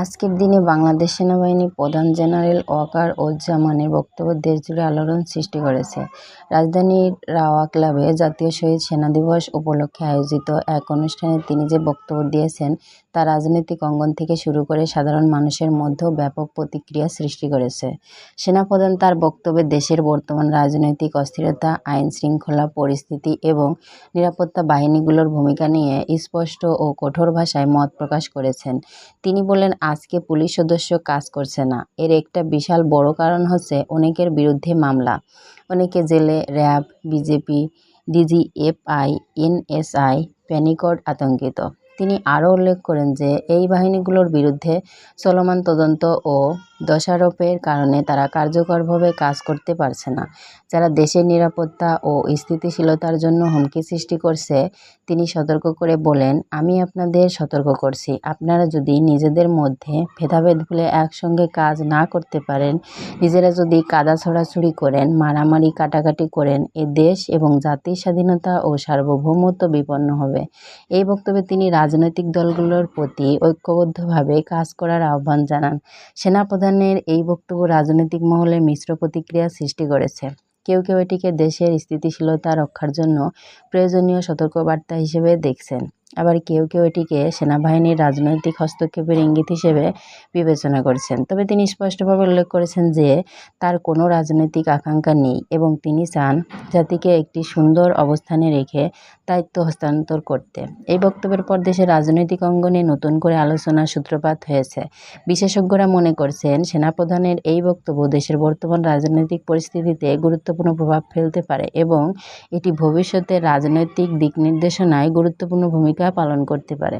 আজকের দিনে বাংলাদেশ সেনাবাহিনী প্রধান জেনারেল ওয়াকার উজ্জামানের বক্তব্য দেশজুড়ে আলোড়ন সৃষ্টি করেছে। রাজধানীর রাওয়া ক্লাবে জাতীয় শহীদ সেনা দিবস উপলক্ষে আয়োজিত এক অনুষ্ঠানে তিনি যে বক্তব্য দিয়েছেন তা রাজনৈতিক অঙ্গন থেকে শুরু করে সাধারণ মানুষের মধ্যেও ব্যাপক প্রতিক্রিয়া সৃষ্টি করেছে। সেনাপ্রধান তার বক্তব্যে দেশের বর্তমান রাজনৈতিক অস্থিরতা, আইন শৃঙ্খলা পরিস্থিতি এবং নিরাপত্তা বাহিনীগুলোর ভূমিকা নিয়ে স্পষ্ট ও কঠোর ভাষায় মত প্রকাশ করেছেন। তিনি বলেন, আজকে পুলিশ সদস্য কাজ করছে না, এর একটা বিশাল বড় কারণ হচ্ছে অনেকের বিরুদ্ধে মামলা, অনেকে জেলে, RAB, BJP DG DGFI, NSI panicked আতঙ্কিত। তিনি আরও উল্লেখ করেন যে এই বাহিনীগুলোর বিরুদ্ধে চলমান তদন্ত ও দোষারোপের কারণে তারা কার্যকরভাবে কাজ করতে পারছে না। যারা দেশের নিরাপত্তা ও স্থিতিশীলতার জন্য হুমকি সৃষ্টি করছে, তিনি সতর্ক করে বলেন, আমি আপনাদের সতর্ক করছি, আপনারা যদি নিজেদের মধ্যে ভেদাভেদ ভুলে একসঙ্গে কাজ না করতে পারেন, নিজেরা যদি কাদা ছোড়াছুড়ি করেন, মারামারি কাটাকাটি করেন, এ দেশ এবং জাতির স্বাধীনতা ও সার্বভৌমত্ব বিপন্ন হবে। এই বক্তব্যে তিনি রাজনৈতিক দলগুলোর প্রতি ঐক্যবদ্ধভাবে কাজ করার আহ্বান জানান। সেনাপ্রধানের এই বক্তব্য রাজনৈতিক মহলে মিশ্র প্রতিক্রিয়া সৃষ্টি করেছে। কেউ কেউ এটিকে দেশের স্থিতিশীলতা রক্ষার জন্য প্রয়োজনীয় সতর্কবার্তা হিসেবে দেখছেন, আবার কেউ কেউ এটিকে সেনাবাহিনীর রাজনৈতিক হস্তক্ষেপের ইঙ্গিত হিসেবে বিবেচনা করছেন। তবে তিনি স্পষ্টভাবে উল্লেখ করেছেন যে তার কোনো রাজনৈতিক আকাঙ্ক্ষা নেই এবং তিনি চান জাতিকে একটি সুন্দর অবস্থানে রেখে দায়িত্ব হস্তান্তর করতে। এই বক্তব্যের পর দেশের রাজনৈতিক অঙ্গনে নতুন করে আলোচনার সূত্রপাত হয়েছে। বিশেষজ্ঞরা মনে করছেন, সেনাপ্রধানের এই বক্তব্য দেশের বর্তমান রাজনৈতিক পরিস্থিতিতে গুরুত্বপূর্ণ প্রভাব ফেলতে পারে এবং এটি ভবিষ্যতের রাজনৈতিক দিক নির্দেশনায় গুরুত্বপূর্ণ ভূমিকা পালন করতে পারে।